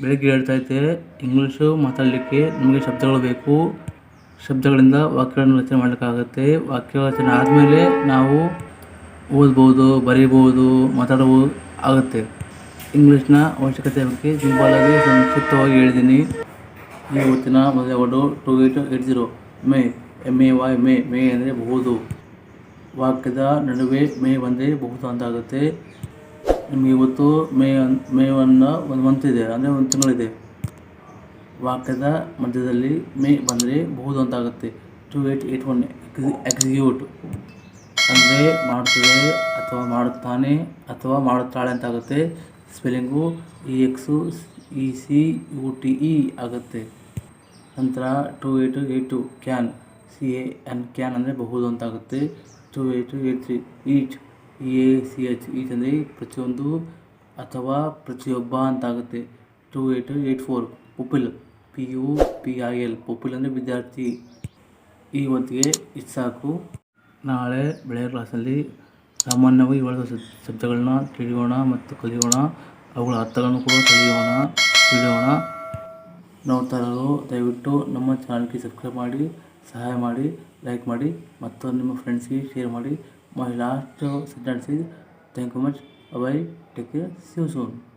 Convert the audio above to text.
ಬೆಳಿಗ್ಗೆ ಹೇಳ್ತಾ ಇದ್ದೆ, ಇಂಗ್ಲೀಷು ಮಾತಾಡಲಿಕ್ಕೆ ನಮಗೆ ಶಬ್ದಗಳು ಬೇಕು. ಶಬ್ದಗಳಿಂದ ವಾಕ್ಯಗಳನ್ನು ರಚನೆ ಮಾಡಲಿಕ್ಕಾಗುತ್ತೆ. ವಾಕ್ಯ ರಚನೆ ಆದಮೇಲೆ ನಾವು ಓದ್ಬೋದು, ಬರೀಬೋದು ಮಾತಾಡ್ಬೋದು ಆಗುತ್ತೆ. ಇಂಗ್ಲೀಷ್ನ ಅವಶ್ಯಕತೆ ಬಗ್ಗೆ ಸಿಂಪಲಾಗಿ ಸಂಕ್ಷಿಪ್ತವಾಗಿ ಹೇಳಿದ್ದೀನಿ. ಹೊತ್ತಿನ ಮದುವೆ word two eight eight zero may, M A Y may may ಅಂದರೆ ಬಹುದು. ವಾಕ್ಯದ ನಡುವೆ ಮೇ ಬಂದರೆ ಬಹುದು ಅಂತ ಆಗುತ್ತೆ. ನಿಮಗೆ ಇವತ್ತು ಮೇ ಮೇವನ್ನು ಒಂದು ಮಂತ್ ಇದೆ, ಅಂದರೆ ಒಂದು ತಿಂಗಳಿದೆ. ವಾಕ್ಯದ ಮಧ್ಯದಲ್ಲಿ ಮೇ ಬಂದರೆ ಬಹುದು ಅಂತಾಗುತ್ತೆ two eight eight one execute ಅಂದರೆ ಮಾಡುತ್ತದೆ ಅಥವಾ ಮಾಡುತ್ತಾನೆ ಅಥವಾ ಮಾಡುತ್ತಾಳೆ ಅಂತಾಗುತ್ತೆ spelling E X E C U T E ಆಗುತ್ತೆ. ನಂತರ two eight eight two can C A N can ಅಂದರೆ ಬಹುದು ಅಂತಾಗುತ್ತೆ two eight eight three each A C H E ಅಂದರೆ ಪ್ರತಿಯೊಂದು ಅಥವಾ ಪ್ರತಿಯೊಬ್ಬ ಅಂತಾಗುತ್ತೆ. Two eight eight four pupil P U P I L pupil ಅಂದರೆ ವಿದ್ಯಾರ್ಥಿ. ಈ ಹೊತ್ತಿಗೆ ಇಷ್ಟು ಸಾಕು. ನಾಳೆ ಬೆಳೆಯ ಕ್ಲಾಸಲ್ಲಿ ಸಾಮಾನ್ಯವಾಗಿ ಇವಳ ಶಬ್ ಶಬ್ದಗಳನ್ನ ತಿಳಿಯೋಣ ಮತ್ತು ಕಲಿಯೋಣ. ಅವುಗಳ ಅರ್ಥಗಳನ್ನು ಕೂಡ ಕಲಿಯೋಣ ತಿಳಿಯೋಣ. ನೋಡ್ತಾ ದಯವಿಟ್ಟು ನಮ್ಮ ಚಾನಲ್ಗೆ ಸಬ್ಸ್ಕ್ರೈಬ್ ಮಾಡಿ, ಸಹಾಯ ಮಾಡಿ, ಲೈಕ್ ಮಾಡಿ ಮತ್ತು ನಿಮ್ಮ ಫ್ರೆಂಡ್ಸ್ಗೆ ಶೇರ್ ಮಾಡಿ. my last uh, sentence is thank you much bye take care see you soon